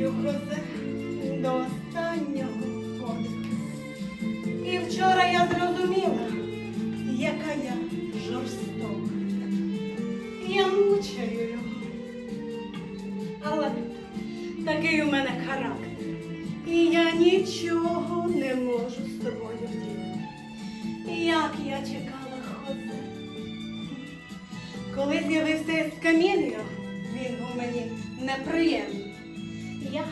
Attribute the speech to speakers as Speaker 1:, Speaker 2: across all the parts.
Speaker 1: Говорю до останнього подиху. І вчора я зрозуміла, яка я жорстока. Я мучаю його. Але такий у мене характер. І я нічого не можу з тобою вдіяти. Як я чекала ходи. Коли з'явився з каміння, він у мені неприємний. Я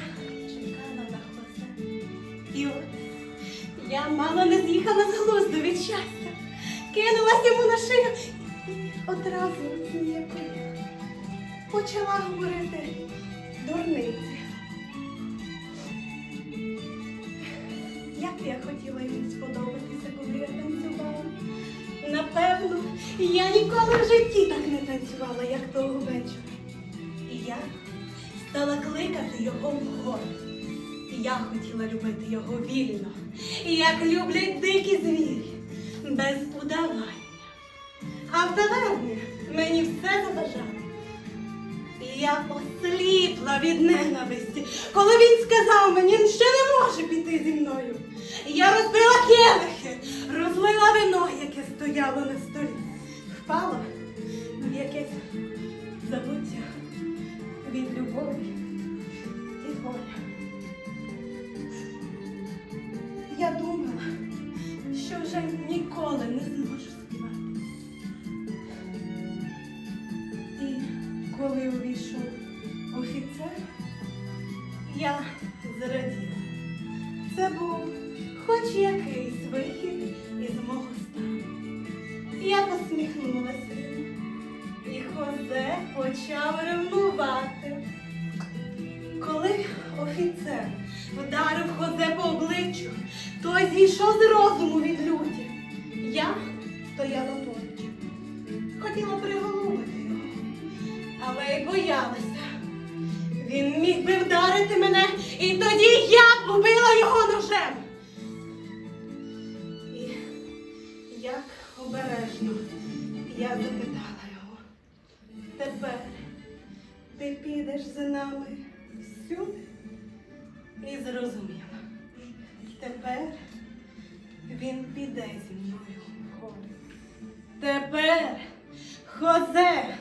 Speaker 1: чекала на Хозе. І от я мало не з'їхала з глузду від щастя. Кинулась йому на шию і одразу ніякої. Почала говорити дурниці. Як я хотіла йому сподобатися, коли я танцювала. Напевно, я ніколи в житті так не танцювала, як того вечора. І я стала кликати його вгору. Я хотіла любити його вільно, як люблять дикі звірі, без удавання. А в таверні мені все заважало. Я осліпла від ненависті, коли він сказав мені, що не може піти зі мною. Я розбила келихи, розлила вино, яке стояло на столі, впала в якесь забуття коли увійшов офіцер, я зраділа. Це був хоч якийсь вихід із мого стану. Я посміхнулася і Хозе почав ревнувати. Коли офіцер вдарив Хозе по обличчю, той зійшов з розуму від люті. я боялася. Він міг би вдарити мене, і тоді я б убила його ножем. І як обережно я запитала його. Тепер ти підеш за нами всюди і зрозуміла. Тепер він піде зі мною в горі. Тепер Хозе.